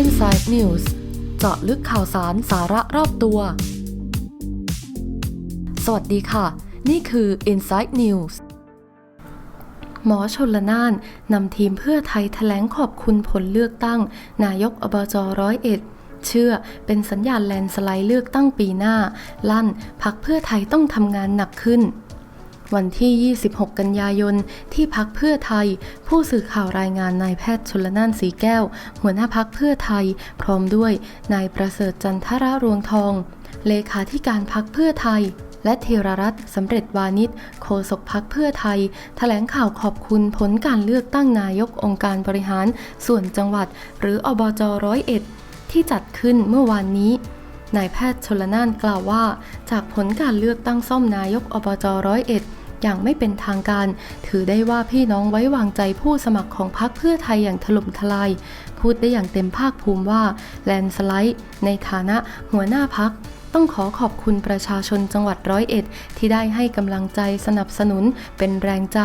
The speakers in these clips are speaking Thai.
Inside News เจาะลึกข่าวสารสาระรอบตัว สวัสดีค่ะ นี่คือ Inside News หมอชนละนานนำทีมเพื่อไทยแถลงขอบคุณผลเลือกตั้ง นายกอบจร้อยเอ็ดเชื่อเป็นสัญญาณแลนสไลด์เลือกตั้งปีหน้า ลั่นพักเพื่อไทยต้องทำงานหนักขึ้น วันที่ 26 กันยายน ที่พักเพื่อไทย ผู้สื่อข่าวรายงานนายแพทย์ชลนานสีแก้ว หัวหน้าพักเพื่อไทย พร้อมด้วยนายประเสริฐจันทรารวงทอง เลขาธิการพักเพื่อไทย และเทรรัตน์สำเร็จวานิชโฆษกพักเพื่อไทยแถลงข่าวขอบคุณผลการเลือกตั้งนายกองค์การบริหาร ส่วนจังหวัด หรืออบจร้อยเอ็ดที่จัดขึ้นเมื่อวานนี้ นายแพทย์ชลนานกล่าวว่า จากผลการเลือกตั้งซ่อมนายกอบจร้อยเอ็ดอย่างไม่เป็นทางการ ถือได้ว่าพี่น้องไว้วางใจผู้สมัครของพรรคเพื่อไทยอย่างถล่มทลาย พูดได้อย่างเต็มภาคภูมิว่า แลนสไลด์ในฐานะหัวหน้าพักต้องขอขอบคุณประชาชนจังหวัดร้อยเอ็ดที่ได้ให้กำลังใจสนับสนุนเป็นแรงใจ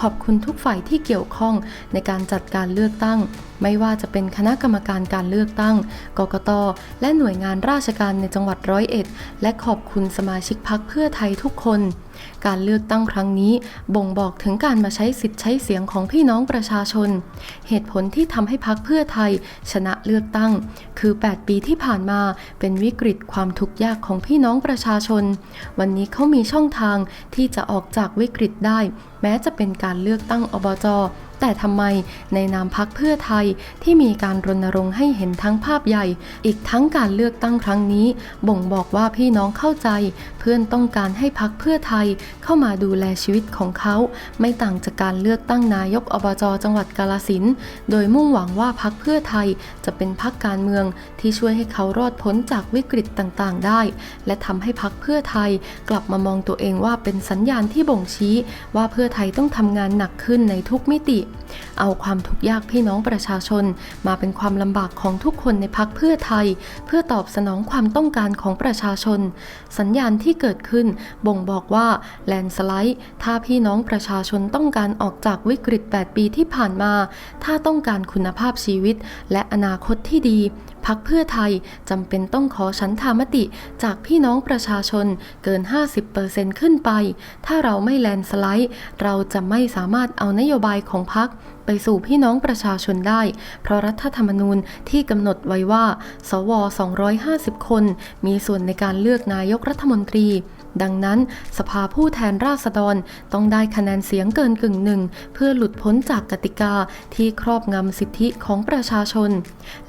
ขอบคุณทุกฝ่ายที่เกี่ยวข้องในการจัดการเลือกตั้ง ไม่ว่าจะเป็นคณะกรรมการการเลือกตั้ง กกต และหน่วยงานราชการในจังหวัดร้อยเอ็ด และขอบคุณสมาชิกพักเพื่อไทยทุกคน การเลือกตั้งครั้งนี้บ่งบอกถึงการมาใช้สิทธิ์ใช้เสียงของพี่น้องประชาชน เหตุผลที่ทำให้พักเพื่อไทย ชนะเลือกตั้ง คือ 8 ปีที่ผ่านมาเป็นวิกฤตความทุกข์ยากของพี่น้องประชาชน วันนี้เขามีช่องทางที่จะออกจากวิกฤตได้ แม้จะเป็นการเลือกตั้งอบจแต่ทำไมในนามพักเพื่อไทยที่มีการรณรงค์ให้เห็นทั้งภาพใหญ่ อีกทั้งการเลือกตั้งครั้งนี้ บ่งบอกว่าพี่น้องเข้าใจเพื่อนต้องการให้พักเพื่อไทยเข้ามาดูแลชีวิตของเขา ไม่ต่างจากการเลือกตั้งนายกอบจจังหวัดกาลสินโดยมุ่งหวังว่าพักเพื่อไทยจะเป็นพักการเมืองที่ช่วยให้เขารอดพ้นจากวิกฤตต่างๆ ได้ และทำให้พักเพื่อไทยกลับมามองตัวเองว่าเป็นสัญญาณที่บ่งชี้ ว่าเพื่อไทยต้องทำงานหนักขึ้นในทุกมิติ เอาความทุกข์ยากพี่น้องประชาชน มาเป็นความลำบากของทุกคนในพักเพื่อไทย เพื่อตอบสนองความต้องการของประชาชน สัญญาณที่เกิดขึ้น บ่งบอกว่าแลนสไลด์ ถ้าพี่น้องประชาชนต้องการออกจากวิกฤต 8 ปีที่ผ่านมา ถ้าต้องการคุณภาพชีวิต และอนาคตที่ดี พักเพื่อไทยจำเป็นต้องขอฉันทามติจากพี่น้องประชาชนเกิน 50%ขึ้นไป ถ้าเราไม่แลนสไลด์ เราจะไม่สามารถเอานโยบายของพักไปสู่พี่น้องประชาชนได้ เพราะรัฐธรรมนูญที่กำหนดไว้ว่า สว 250 คน มีส่วนในการเลือกนายกรัฐมนตรี ดังนั้นสภาผู้แทนราษฎรต้องได้คะแนนเสียงเกินกึ่งหนึ่ง เพื่อหลุดพ้นจากกติกาที่ครอบงำสิทธิของประชาชน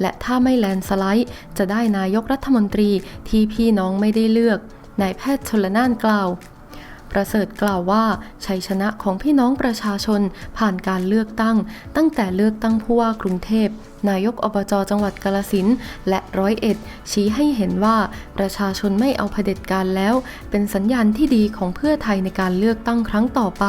และถ้าไม่แลนสไลด์ จะได้นายกรัฐมนตรีที่พี่น้องไม่ได้เลือกนายแพทย์ชลนานกล่าว ประเสริฐกล่าวว่าชัยชนะของพี่น้องประชาชนผ่านการเลือกตั้ง ตั้งแต่เลือกตั้งผู้ว่ากรุงเทพนายกอบจจังหวัดกาลสินและร้อยเอ็ด ชี้ให้เห็นว่าประชาชนไม่เอาเผด็จการแล้ว เป็นสัญญาณที่ดีของเพื่อไทยในการเลือกตั้งครั้งต่อไป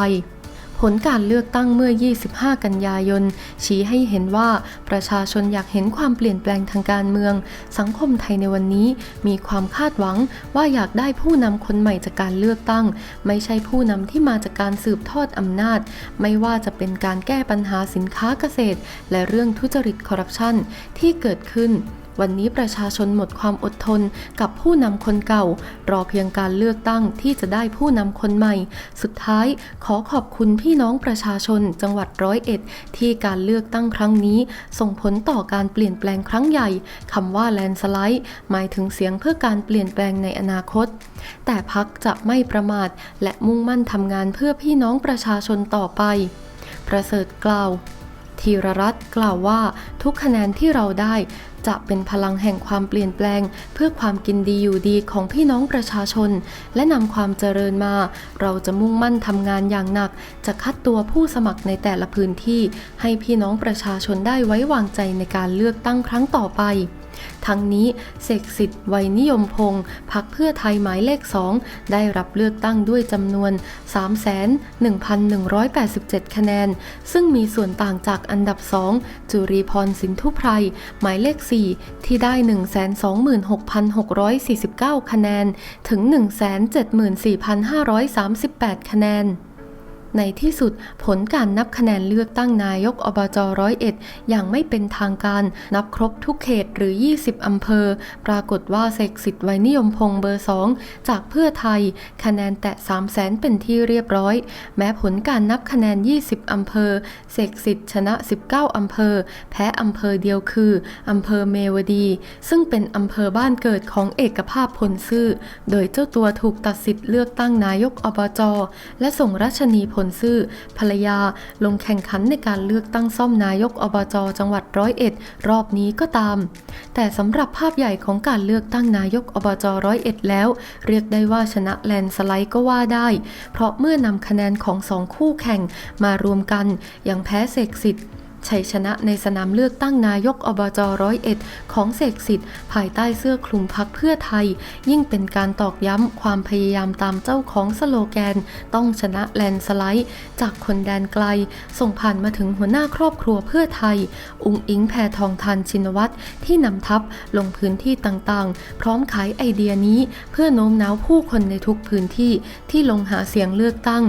ผลการเลือกตั้งเมื่อ 25 กันยายน ชี้ให้เห็นว่าประชาชนอยากเห็นความเปลี่ยนแปลงทางการเมือง สังคมไทยในวันนี้มีความคาดหวังว่าอยากได้ผู้นำคนใหม่จากการเลือกตั้ง ไม่ใช่ผู้นำที่มาจากการสืบทอดอำนาจ ไม่ว่าจะเป็นการแก้ปัญหาสินค้าเกษตร และเรื่องทุจริตคอร์รัปชันที่เกิดขึ้น วันนี้ประชาชนหมดความอดทนกับผู้นำคนเก่า รอเพียงการเลือกตั้งที่จะได้ผู้นำคนใหม่ สุดท้ายขอขอบคุณพี่น้องประชาชนจังหวัดร้อยเอ็ด ที่การเลือกตั้งครั้งนี้ ส่งผลต่อการเปลี่ยนแปลงครั้งใหญ่คำว่าแลนสไลด์หมายถึงเสียงเพื่อการเปลี่ยนแปลงในอนาคต แต่พักจะไม่ประมาท และมุ่งมั่นทำงานเพื่อพี่น้องประชาชนต่อไป ประเสริฐกล่าวธีรรัตน์กล่าวว่าทุกคะแนนที่เราได้ จะเป็นพลังแห่งความเปลี่ยนแปลง เพื่อความกินดีอยู่ดีของพี่น้องประชาชน และนำความเจริญมา เราจะมุ่งมั่นทำงานอย่างหนัก จะคัดตัวผู้สมัครในแต่ละพื้นที่ ให้พี่น้องประชาชนได้ไว้วางใจในการเลือกตั้งครั้งต่อไป ทั้งนี้เสกสิทธิ์ไวยนิยมพงศ์พักเพื่อไทยหมายเลขสองได้รับเลือกตั้งด้วยจำนวน 3,1,187 คะแนน ซึ่งมีส่วนต่างจากอันดับ2จุรีพรสินทุไพรหมายเลข 4 ที่ได้ 126,649 คะแนน ถึง 174,538 คะแนน ในที่สุดผลการนับคะแนนเลือกตั้งนายกอบจร้อยเอ็ดอย่างไม่เป็นทางการนับครบทุกเขตหรือ 20 อำเภอ ปรากฏว่าเสกสิทธิ์ไวนิยมพงษ์เบอร์ 2 จากเพื่อไทย คะแนนแตะ 3 0 0แสนเป็นที่เรียบร้อย แม้ผลการนับคะแนน 20 อำเภอเสกสิทธิ์ชนะ 19 อำเภอ แพ้อำเภอเดียวคืออำเภอเมวดี ซึ่งเป็นอำเภอบ้านเกิดของเอกภาพพลซื่อ โดยเจ้าตัวถูกตัดสิทธิ์เลือกตั้งนายกอบจและส่งรัชนีพลซื่อ ภรรยาลงแข่งขันในการเลือกตั้งซ่อมนายกอบจจังหวัดร้อยเอ็ดรอบนี้ก็ตาม แต่สำหรับภาพใหญ่ของการเลือกตั้งนายกอบจร้อยเอ็ดแล้ว เรียกได้ว่าชนะแลนสไลด์ก็ว่าได้ เพราะเมื่อนำคะแนนของสองคู่แข่งมารวมกันยังแพ้เสกสิทธิ์ ชัยชนะในสนามเลือกตั้งนายกอบจร้อยเอ็ดของเสกสิทธิ์ภายใต้เสื้อคลุมพักเพื่อไทย ยิ่งเป็นการตอกย้ำความพยายามตามเจ้าของสโลแกน ต้องชนะแลนสไลด์ จากคนแดนไกล ส่งผ่านมาถึงหัวหน้าครอบครัวเพื่อไทย อุงอิงแพทองทันชินวัตรที่นำทัพลงพื้นที่ต่างๆ พร้อมขายไอเดียนี้ เพื่อโน้มน้าวผู้คนในทุกพื้นที่ที่ลงหาเสียงเลือกตั้ง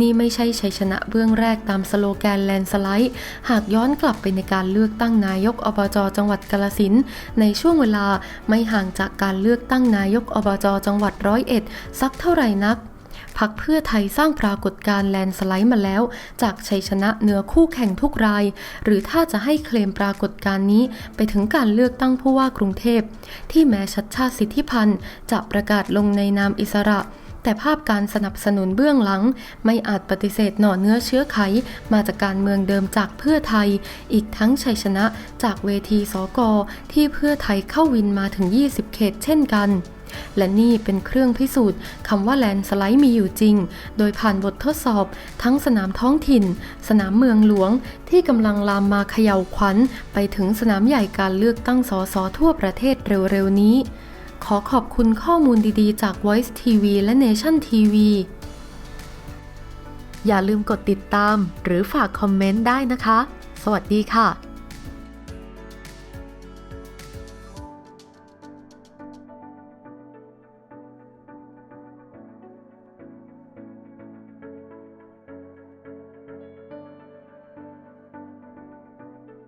นี่ไม่ใช่ชัยชนะเบื้องแรกตามสโลแกนแลนสไลด์ หากย้อนกลับไปในการเลือกตั้งนายกอบจจังหวัดกาลสินในช่วงเวลาไม่ห่างจากการเลือกตั้งนายกอบจจังหวัดร้อยเอ็ดสักเท่าไหร่นักพักเพื่อไทยสร้างปรากฏการ์แลนสไลด์มาแล้ว จากชัยชนะเหนือคู่แข่งทุกราย หรือถ้าจะให้เคลมปรากฏการ์นี้ไปถึงการเลือกตั้งผู้ว่ากรุงเทพ ที่แม้ชัดชาติสิทธิพันธ์จะประกาศลงในนามอิสระ แต่ภาพการสนับสนุนเบื้องหลัง ไม่อาจปฏิเสธหน่อเนื้อเชื้อไข มาจากการเมืองเดิมจากเพื่อไทย อีกทั้งชัยชนะจากเวทีสกที่เพื่อไทยเข้าวินมาถึง 20 เขตเช่นกันและนี่เป็นเครื่องพิสูจน์คำว่าแลนสไลด์มีอยู่จริง โดยผ่านบททดสอบ ทั้งสนามท้องถิ่น สนามเมืองหลวง ที่กำลังลามมาเขย่าวขวัญ ไปถึงสนามใหญ่การเลือกตั้งสสทั่วประเทศเร็วๆนี้ ขอขอบคุณข้อมูลดีๆ จาก Voice TV และ Nation TV อย่าลืมกดติดตามหรือฝากคอมเมนต์ได้นะคะ สวัสดีค่ะ